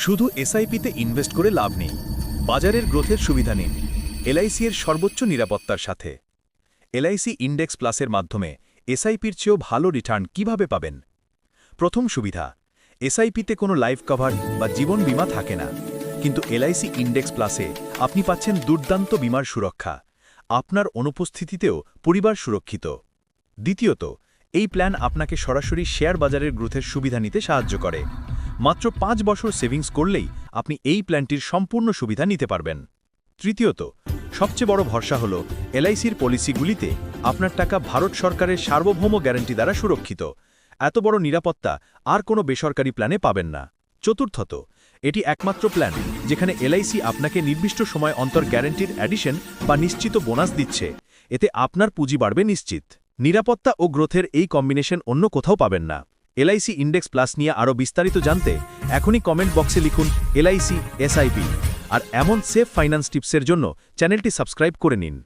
শুধু এসআইপিতে ইনভেস্ট করে লাভ নেই। বাজারের গ্রোথের সুবিধা নিন এলআইসি এর সর্বোচ্চ নিরাপত্তার সাথে। এলআইসি ইন্ডেক্স প্লাসের মাধ্যমে এসআইপির চেয়েও ভালো রিটার্ন কীভাবে পাবেন? প্রথম সুবিধা, এসআইপিতে কোনো লাইফ কভার বা জীবন বীমা থাকে না। কিন্তু এলআইসি ইন্ডেক্স প্লাসে আপনি পাচ্ছেন দুর্দান্ত বীমার সুরক্ষা। আপনার অনুপস্থিতিতেও পরিবার সুরক্ষিত। দ্বিতীয়ত, এই প্ল্যান আপনাকে সরাসরি শেয়ার বাজারের গ্রোথের সুবিধা নিতে সাহায্য করে। মাত্র পাঁচ বছর সেভিংস করলেই আপনি এই প্ল্যানটির সম্পূর্ণ সুবিধা নিতে পারবেন। তৃতীয়ত, সবচেয়ে বড় ভরসা হল এলআইসির পলিসিগুলিতে আপনার টাকা ভারত সরকারের সার্বভৌম গ্যারান্টি দ্বারা সুরক্ষিত। এত বড় নিরাপত্তা আর কোনো বেসরকারি প্ল্যানে পাবেন না। চতুর্থত, এটি একমাত্র প্ল্যান যেখানে এলআইসি আপনাকে নির্দিষ্ট সময় অন্তর গ্যারান্টির অ্যাডিশন বা নিশ্চিত বোনাস দিচ্ছে। এতে আপনার পুঁজি বাড়বে নিশ্চিত। নিরাপত্তা ও গ্রোথের এই কম্বিনেশন অন্য কোথাও পাবেন না। এলআইসি ইন্ডেক্স প্লাস নিয়ে আরও বিস্তারিত জানতে এখনই কমেন্ট বক্সে লিখুন এলআইসি এসআইপি। আর এমন সেফ ফাইন্যান্স টিপসের জন্য চ্যানেলটি সাবস্ক্রাইব করে নিন।